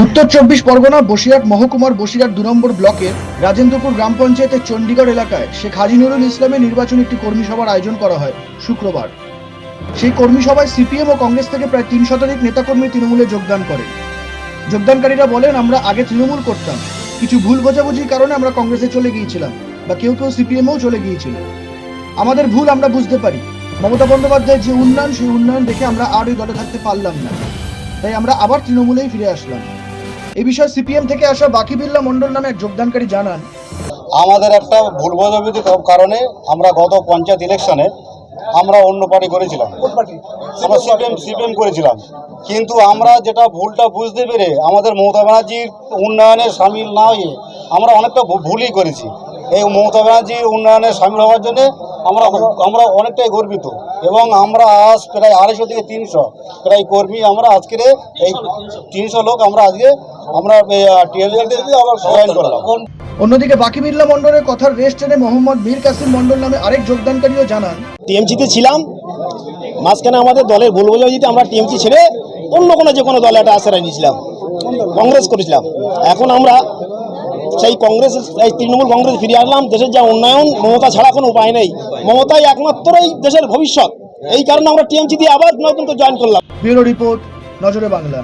উত্তর চব্বিশ পরগনা, বসিরহাট, মহকুমার বসিরহাট দু নম্বর ব্লকের রাজেন্দ্রপুর গ্রাম পঞ্চায়েতের চণ্ডীগড় এলাকায় শেখ হাজি নুরুল ইসলামের নির্বাচনী একটি কর্মী সভার আয়োজন করা হয় শুক্রবার। সেই কর্মী সভায় সিপিএম ও কংগ্রেস থেকে প্রায় তিন শতাধিক নেতাকর্মী তৃণমূলে যোগদান করেন যোগদানকারীরা বলেন, আমরা আগে তৃণমূল করতাম। কিছু ভুল বোঝাবুঝির কারণে আমরা কংগ্রেসে চলে গিয়েছিলাম বা কেউ কেউ সিপিএমও চলে গিয়েছিল। আমাদের ভুল আমরা বুঝতে পারি। মমতা বন্দ্যোপাধ্যায়ের যে উন্নয়ন, সেই উন্নয়ন দেখে আমরা আর ওই দলে থাকতে পারলাম না। তাই আমরা আবার তৃণমূলেই ফিরে আসলাম। এই বিষয়ে সিপিএম থেকে আসা বাকি বিল্লা মণ্ডল নামে এক যোগদানকারী জানান। আমাদের একটা ভুল কারণে আমরা গত পঞ্চায়েত ইলেকশনে আমরা অন্য পার্টি করেছিলাম। আমরা সিপিএম সিপিএম করেছিলাম। কিন্তু আমরা যেটা ভুলটা বুঝতে পেরে আমাদের মমতা ব্যানার্জির উন্নয়নে সামিল না হয়ে আমরা অনেকটা ভুলই করেছি। এই মমতা ব্যানার্জির উন্নয়নে সামিল হওয়ার জন্য আমরা আমরা অনেকটাই গর্বিত। এবং আমরা আজ প্রায় আড়াইশো থেকে তিনশো প্রায় কর্মী আমরা আজকের এই তিনশো লোক আমরা আজকে আমরা জয়েন করলাম। অন্যদিকে বাকি বিল্লা মণ্ডলের কথার রেস্ট টেনে মোহাম্মদ মীর কাসিম মণ্ডল নামে আরেক যোগদানকারীও জানান টিএমসিতে ছিলাম মাঝখানে আমাদের দলের ভুল বোঝাবুঝিতে আমরা টিএমসি ছেড়ে অন্য কোনো যে কোনো দলে একটা আশ্রয় নিয়েছিলাম কংগ্রেস করেছিলাম। এখন আমরা সেই কংগ্রেস, এই তৃণমূল কংগ্রেস ফিরে আসলাম দেশের যা উন্নয়ন, মমতা ছাড়া কোনো উপায় নেই। মমতাই একমাত্র এই দেশের ভবিষ্যৎ। এই কারণে আমরা টিএমসি দিয়ে আবার নতুন করে জয়েন করলাম। ব্যুরো রিপোর্ট, নজরে বাংলা।